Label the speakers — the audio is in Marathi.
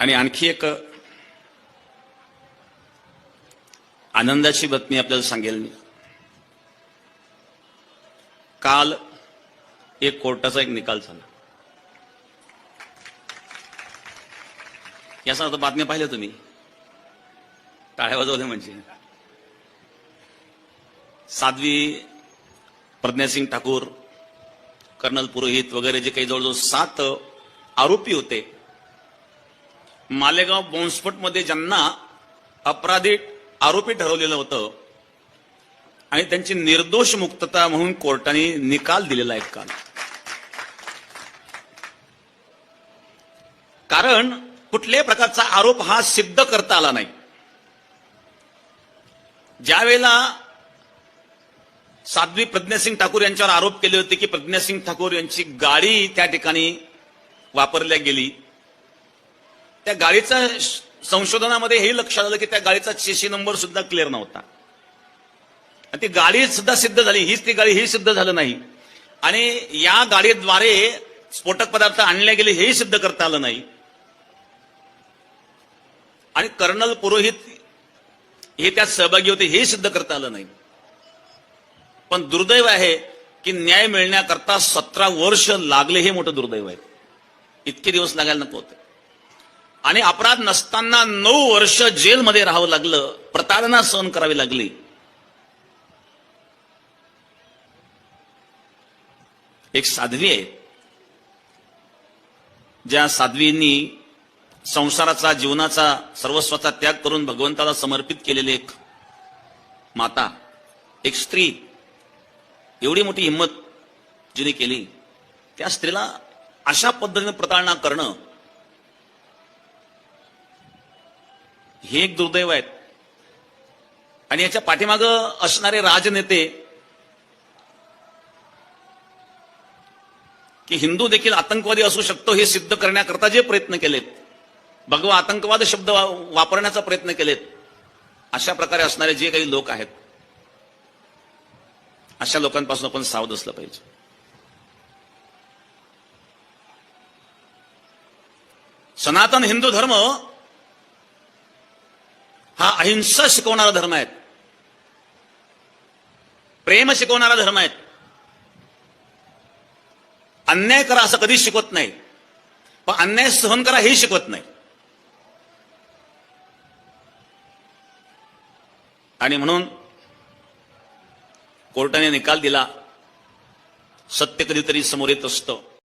Speaker 1: आणि आणखी एक आनंदाची बातमी आपल्याला सांगेल मी. काल एक कोर्टाचा एक निकाल झाला. याचा आता बातम्या पाहिल्या तुम्ही? टाळ्या वाजवल्या म्हणजे. साध्वी प्रज्ञासिंग ठाकूर कर्नल पुरोहित वगैरे जे काही जवळजवळ सात आरोपी होते मालेगाव बॉम्बस्फोटमध्ये ज्यांना अपराधी आरोपी ठरवलेलं होतं आणि त्यांची निर्दोष मुक्तता म्हणून कोर्टाने निकाल दिलेला आहे काल. कारण कुठल्याही प्रकारचा आरोप हा सिद्ध करता आला नाही. ज्यावेळेला साध्वी प्रज्ञासिंग ठाकूर यांच्यावर आरोप केले होते की प्रज्ञासिंग ठाकूर यांची गाडी त्या ठिकाणी वापरल्या गेली. त्या गाडीचा संशोधनामध्ये हे लक्षात आलं की त्या गाडीचा चेशी नंबर सुद्धा क्लिअर नव्हता. आणि ती गाडी सुद्धा सिद्ध झाली. हीच ती गाडी ही सिद्ध झालं नाही. आणि या गाडीद्वारे स्फोटक पदार्थ आणले गेले हेही सिद्ध करता आलं नाही. आणि कर्नल पुरोहित हे त्यात सहभागी होते हे सिद्ध करता आलं नाही. पण दुर्दैव आहे की न्याय मिळण्याकरता सतरा वर्ष लागले हे मोठं दुर्दैव आहे. इतके दिवस लागायला नको होते. आणि अपराध नसताना नऊ वर्ष जेलमध्ये राहावं लागलं प्रताडना सहन करावी लागली. एक साध्वी आहे. ज्या साध्वींनी संसाराचा जीवनाचा सर्वस्वाचा त्याग करून भगवंताला समर्पित केलेली एक माता एक स्त्री एवढी मोठी हिंमत जिने केली त्या स्त्रीला अशा पद्धतीने प्रताडणा करणं हे एक दुर्दैव आहेत. आणि याच्या पाठीमागं असणारे राजनेते की हिंदू देखील आतंकवादी असू शकतो हे सिद्ध करण्याकरता जे प्रयत्न केलेत भगवा आतंकवाद शब्द वापरण्याचा प्रयत्न केलेत अशा प्रकारे असणारे जे काही लोक आहेत अशा लोकांपासून आपण सावध असलं पाहिजे. सनातन हिंदू धर्म हा अहिंसा शिकवणारा धर्म आहे प्रेम शिकवणारा धर्म आहे अन्याय करा असं कधीच शिकवत नाही. पण अन्याय सहन करा हे शिकवत नाही. आणि म्हणून कोर्टाने निकाल दिला. सत्य कधीतरी समोर येत असतं.